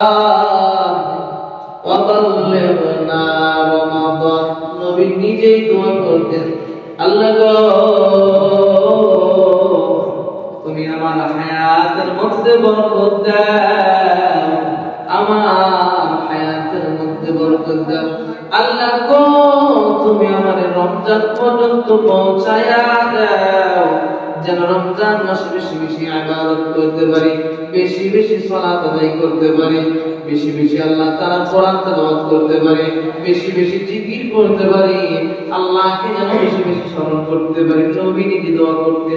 নবী আমার হায়াতের মধ্যে বরকত দাও। আল্লাহ গো, তুমি আমার রমজান পর্যন্ত পৌঁছায়া যেন রমজান মাস বেশি বেশি আবাদত করতে পারি। বেশি বেশি সালাত আদায় করতে পারি, বেশি বেশি আল্লাহ তাআলা কোরআন তেলাওয়াত করতে পারি, বেশি বেশি জিকির করতে পারি, আল্লাহকে যেন বেশি বেশি স্মরণ করতে পারি, নবী নিজে দোয়া করতে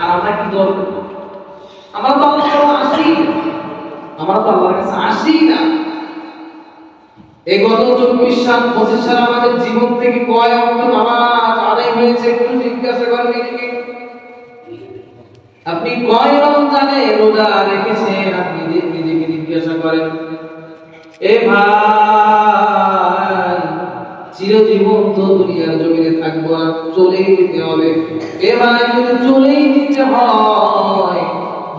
আর আমরা কি দোয়া করব? আমরা তো আল্লাহর কাছে আসি। আমরা তো আল্লাহর কাছে আসি না। এই গত চব্বিশ সাল, পঁচিশ সাল আমাদের জীবন থেকে কয় অঙ্ক নামাজ আদায় হয়েছে একটু জিজ্ঞাসা করেন নিজেকে। আপনি কয় রমজানে রোজা রেখেছেন? আপনি নিজে- নিজেকে জিজ্ঞাসা করেন। এ ভাই, চিরজীবন তো দুনিয়ার জমিনে থাকব না, চলেই যেতে হবে। এ ভাই, যদি চলেই যেতে হয়,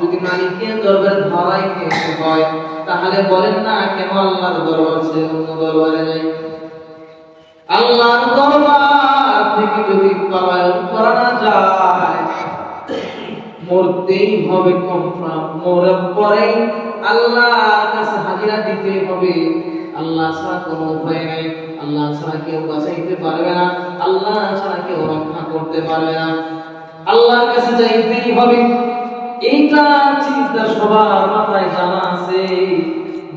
যদি মালিকের দরবারে ধরাই খেতে হয়, তাহলে বলেন না, কেন আল্লাহর দরবার ছেড়ে অন্য দরবারে যাই? আল্লাহর দরবার মরতেই হবে মরার কাছে হাজিরা দিতে হবে। আল্লাহ ছাড়া কোনো উপায় নাই। আল্লাহ ছাড়া কেউ বাঁচাইতে পারবে না। আল্লাহ ছাড়া কেউ রক্ষা করতে পারবে না। আল্লাহর কাছে যাইতেই হবে। এইটা চিন্তা সবার মাথায় জানা আছে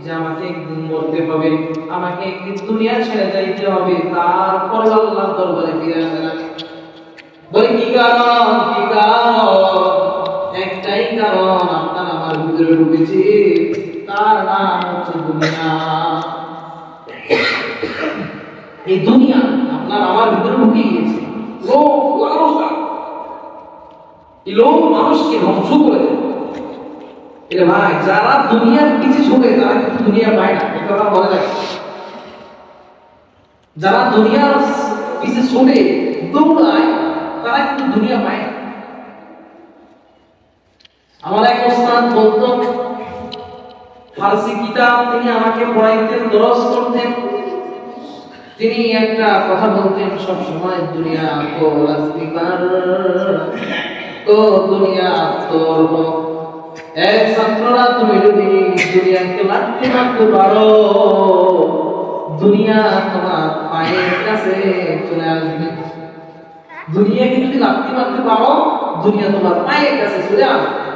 যে আমাকে একদিন মরতে হবে। আমাকে একদিন দুনিয়া ছেড়ে যাইতে হবে। তারপরে আল্লাহর দরবারে ফিরে আসবে না। কি কারণ? কি কারণ? একটাই কারণ, আপনার আমার ভিতরে ঢুকেছে, তার নাম হচ্ছে দুনিয়া। এই দুনিয়া আপনার আমার ভিতরে ঢুকে গিয়েছে। লোক এই লোক মানুষকে ধ্বংস এটা ভাই, যারা দুনিয়ার পিছে ছোটে তারা রাখি যারা দুনিয়ার দৌড়ায়, তারা কিন্তু দুনিয়া পায় না। আমার এক ওস্তাদ বলতো, ফার্সি কিতাব তিনি আমাকে পড়াইতেন দরস করতেন। তিনি একটা কথা বলতেন সব সময় দুনিয়া পার ও দুনিয়া তোর এক ছাত্ররা তুমি যদি দুনিয়াকে লাগতে মারতে পারো, দুনিয়া তোমার পায়ের কাছে চলে আসবে। দুনিয়াকে যদি লাগতে মারতে পারো, দুনিয়া তোমার পায়ের কাছে চলে আসবে।